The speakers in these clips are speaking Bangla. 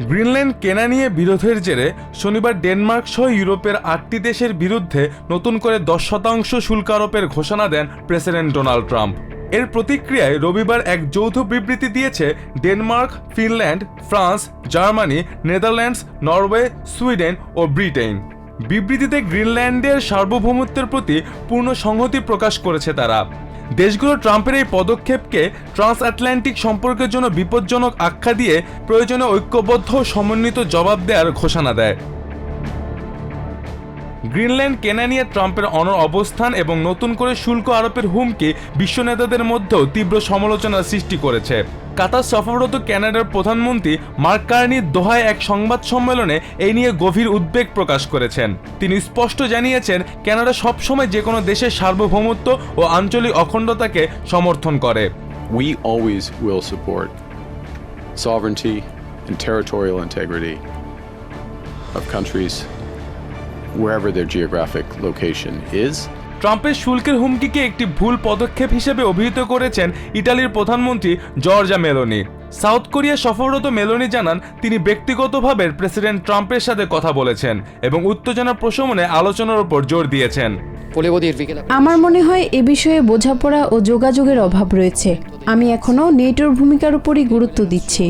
গ্রিনল্যান্ড কেনা নিয়ে বিরোধের জেরে শনিবার ডেনমার্ক সহ ইউরোপের আটটি দেশের বিরুদ্ধে নতুন করে দশ শতাংশ শুল্ক আরোপের ঘোষণা দেন প্রেসিডেন্ট ডোনাল্ড ট্রাম্প। এর প্রতিক্রিয়ায় রবিবার এক যৌথ বিবৃতি দিয়েছে Denmark, Finland, France, Germany, Netherlands, Norway, Sweden ও ব্রিটেন বিবৃতিতে গ্রিনল্যান্ডের সার্বভৌমত্বের প্রতি পূর্ণ সংহতি প্রকাশ করেছে তারা। দেশগুলো ট্রাম্পের এই পদক্ষেপকে ট্রান্স আটলান্টিক সম্পর্কের জন্য বিপজ্জনক আখ্যা দিয়ে প্রয়োজনে ঐক্যবদ্ধ সমন্বিত জবাব দেওয়ার ঘোষণা দেয়। গ্রিনল্যান্ড কেনা নিয়ে ট্রাম্পের অনর অবস্থান এবং নতুন করে শুল্ক আরোপের হুমকি বিশ্ব নেতাদের মধ্যেও তীব্র সমালোচনার সৃষ্টি করেছে। কাতার সফররত কানাডার প্রধানমন্ত্রী মার্ক কার্নি দোহায় এক সংবাদ সম্মেলনে এই নিয়ে গভীর উদ্বেগ প্রকাশ করেছেন। তিনি স্পষ্ট জানিয়েছেন, কানাডা সবসময় যে কোনো দেশের সার্বভৌমত্ব ও আঞ্চলিক অখণ্ডতাকে সমর্থন করে। We always will support sovereignty and territorial integrity of countries wherever their geographic location is. ট্রাম্পের শুল্কের হুমকিকে একটি ভুল পদক্ষেপ হিসেবে অভিহিত করেছেন ইটালির প্রধানমন্ত্রী জর্জা মেলোনি। সাউথ কোরিয়া সফররত মেলোনি জানান তিনি ব্যক্তিগতভাবে প্রেসিডেন্ট ট্রাম্পের সাথে কথা বলেছেন এবং উত্তেজনা প্রশমনে আলোচনার উপর জোর দিয়েছেন। আমার মনে হয় এ বিষয়ে বোঝাপড়া ও যোগাযোগের অভাব রয়েছে। আমি এখনও নেটোর ভূমিকার উপরই গুরুত্ব দিচ্ছি।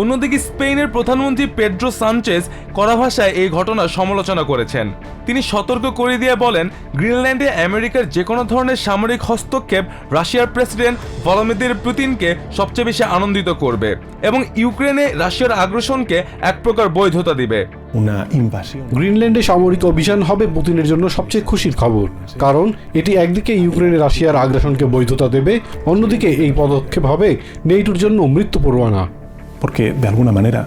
অন্যদিকে স্পেনের প্রধানমন্ত্রী পেড্রো সানচেজ কড়া ভাষায় এই ঘটনার সমালোচনা করেছেন। তিনি সতর্ক করে দিয়ে বলেন, গ্রিনল্যান্ডে আমেরিকার যে কোনো ধরনের সামরিক হস্তক্ষেপ রাশিয়ার প্রেসিডেন্ট ভলোমিদির পুতিনকে সবচেয়ে বেশি আনন্দিত করবে এবং ইউক্রেনে রাশিয়ার আগ্রাসনকে এক প্রকার বৈধতা দিবে। Una invasione. গ্রিনল্যান্ডে সামরিক অভিযান হবে পুতিনের জন্য সবচেয়ে খুশির খবর কারণ এটি একদিকে ইউক্রেনে রাশিয়ার আগ্রাসনকে বৈধতা দেবে অন্যদিকে এই পদক্ষেপ হবে নেইটোর জন্য মৃত্যু পরোয়ানা। Porque de alguna manera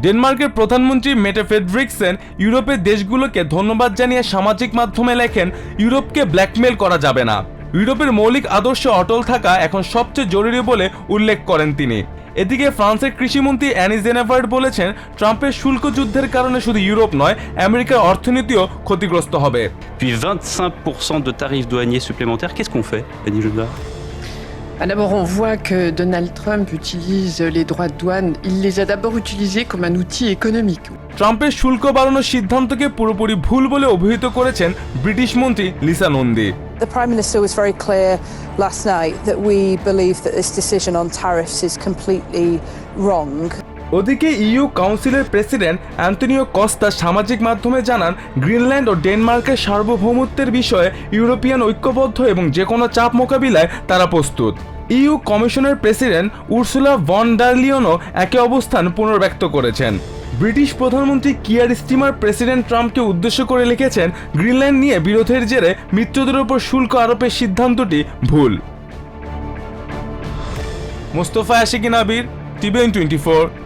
ডেনমার্কের প্রধানমন্ত্রী মেটে ফেডরিকসেন ইউরোপের দেশগুলোকে ধন্যবাদ জানিয়ে সামাজিক মাধ্যমে লেখেন ইউরোপকে ব্ল্যাকমেল করা যাবে না। ইউরোপের মৌলিক আদর্শে অটল থাকা এখন সবচেয়ে জরুরি বলে উল্লেখ করেন তিনি। এদিকে ফ্রান্সের কৃষিমন্ত্রী অ্যানি জেনেভার্ট বলেছেন ট্রাম্পের শুল্ক যুদ্ধের কারণে শুধু ইউরোপ নয় আমেরিকার অর্থনীতিও ক্ষতিগ্রস্ত হবে। Puis 25% de tarifs douaniers supplémentaires, qu'est-ce qu'on fait, Annie D'abord, on voit que Donald Trump utilise les droits de douane. Il les a d'abord utilisés comme un outil économique. ট্রাম্পের শুল্ক বাড়ানোর সিদ্ধান্তকে পুরোপুরি ভুল বলে অভিহিত করেছেন ব্রিটিশ মন্ত্রী Lisa Nandy The Prime Minister was very clear last night that we believe that this decision on tariffs is completely wrong. ওদিকে ইউ কাউন্সিলের প্রেসিডেন্ট অ্যান্টনিও কস্তা সামাজিক মাধ্যমে জানান, গ্রিনল্যান্ড ও ডেনমার্কের সার্বভৌমত্বের বিষয়ে ইউরোপিয়ান ঐক্যবদ্ধ এবং যে কোনো চাপ মোকাবিলায় তারা প্রস্তুত। ইউ কমিশনের প্রেসিডেন্ট উর্সুলা ভন ডারলিওনও একই অবস্থান পুনর্ব্যক্ত করেছেন। ব্রিটিশ প্রধানমন্ত্রী কিয়ার স্টিমার প্রেসিডেন্ট ট্রাম্পকে উদ্দেশ্য করে লিখেছেন, গ্রিনল্যান্ড নিয়ে বিরোধের জেরে মিত্রদের উপর শুল্ক আরোপের সিদ্ধান্তটি ভুল। Mostafa Ashikin Abir TVN twenty four.